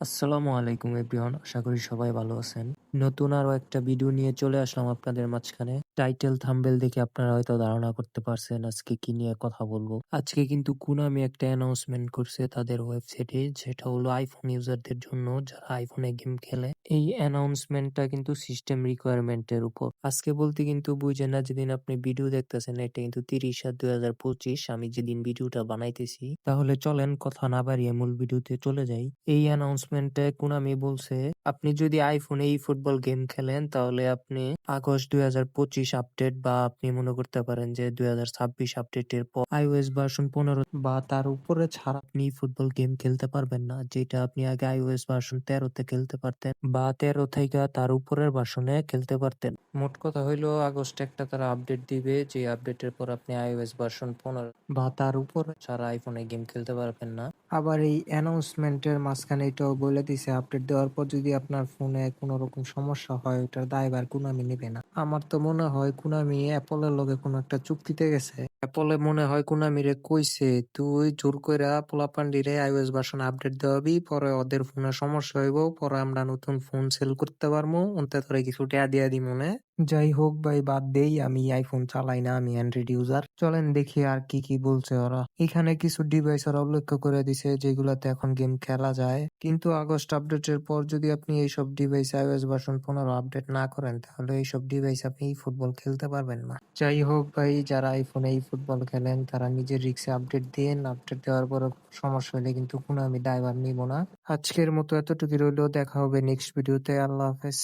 আসসালামু আলাইকুম এভরিওয়ান, আশা করি সবাই ভালো আছেন। নতুন আরও একটা ভিডিও নিয়ে চলে আসলাম আপনাদের মাঝখানে। টাইটেল থাম্বেল দেখে আপনারা হয়তো ধারণা করতে পারছেন আজকে কি নিয়ে কথা বলব। আজকে কিন্তু কুনামি একটা অ্যানাউন্সমেন্ট করছে তাদের ওয়েবসাইটে যেটা হলো আইফোন ইউজারদের জন্য, যারা আইফোনে গেম খেলে। এই অ্যানাউন্সমেন্টটা কিন্তু সিস্টেম রিকোয়ারমেন্টের উপর। আজকে বলতে কিন্তু বুঝে না, যেদিন আপনি ভিডিও দেখতেছেন, এটা কিন্তু তিরিশ সাত দুই হাজার পঁচিশ, আমি যেদিন ভিডিওটা বানাইতেছি। তাহলে চলেন কথা না বাড়িয়ে মূল ভিডিওতে চলে যাই। এই অ্যানাউন্সমেন্টে কোনামি বলছে, আপনি যদি আইফোনে এই ফুটবল গেম খেলেন, তাহলে আপনি আগস্ট দুই হাজার পঁচিশ আপডেট বা আপনি মনে করতে পারেন যে দুই হাজার ছাব্বিশ আপডেটের পর আইওএস ভার্সন পনেরো বা তার উপরে ছাড়া আপনি ফুটবল গেম খেলতে পারবেন না, যেটা আপনি আগে আইওএস ভার্সন তেরোতে খেলতে পারতেন বা তেরো থেকে তার উপরের ভার্সনে খেলতে পারতেন। মোট কথা হইল, আগস্ট একটা তারা আপডেট দিবে, যে আপডেটের পর আপনি আইওএস ভার্সন পনেরো বা তার উপরে ছাড়া আইফোনে গেম খেলতে পারবেন না। আবার এই অ্যানাউন্সমেন্টের মাঝখানে এটাও বলে দিছে আপডেট দেওয়ার পর যদি আপনার ফোনে কোনো রকম সমস্যা হয়, ওটার দায়ভার কুনামি নেবে না। আমার তো মনে হয় কুনামি অ্যাপলের লগে কোনো একটা চুক্তিতে গেছে। অ্যাপলে মনে হয় কুনামিরে কইছে, তুই জোর কইরা পোলাপান্ডিরে আইওএস ভার্সন আপডেট দেওয়াবি, পরে ওদের ফোনে সমস্যা হইব, পরে আমরা নতুন ফোন সেল করতে পারব অন্তে তোরে কিছু টেয়া দিয়া দি মনে? যাই হোক ভাই, বাদ দেই, আমি আইফোন চালাই না, আমি অ্যান্ড্রয়েড ইউজার চলেন দেখি আর কি কি বলছে ওরা। এখানে কিছু ডিভাইস ওরা উল্লেখ করে দিছে, যেগুলাতে এখন গেম খেলা যায়। কিন্তু আগস্ট আপডেটের পর যদি আপনি এইসব ডিভাইস আইওএস ভার্সন পনেরো আপডেট না করেন, তাহলে এইসব ডিভাইস আপনি ফুটবল খেলতে পারবেন না। যাই হোক ভাই, যারা আইফোন এই ফুটবল খেলেন, তারা নিজের রিক্সে আপডেট দেন আপডেট দেওয়ার পর সমস্যা হলে কিন্তু কোনো আমি ড্রাইভার নিব না। আজকের মতো এতটুকু রইলেও দেখা হবে নেক্সট ভিডিওতে আল্লাহ হাফেজ।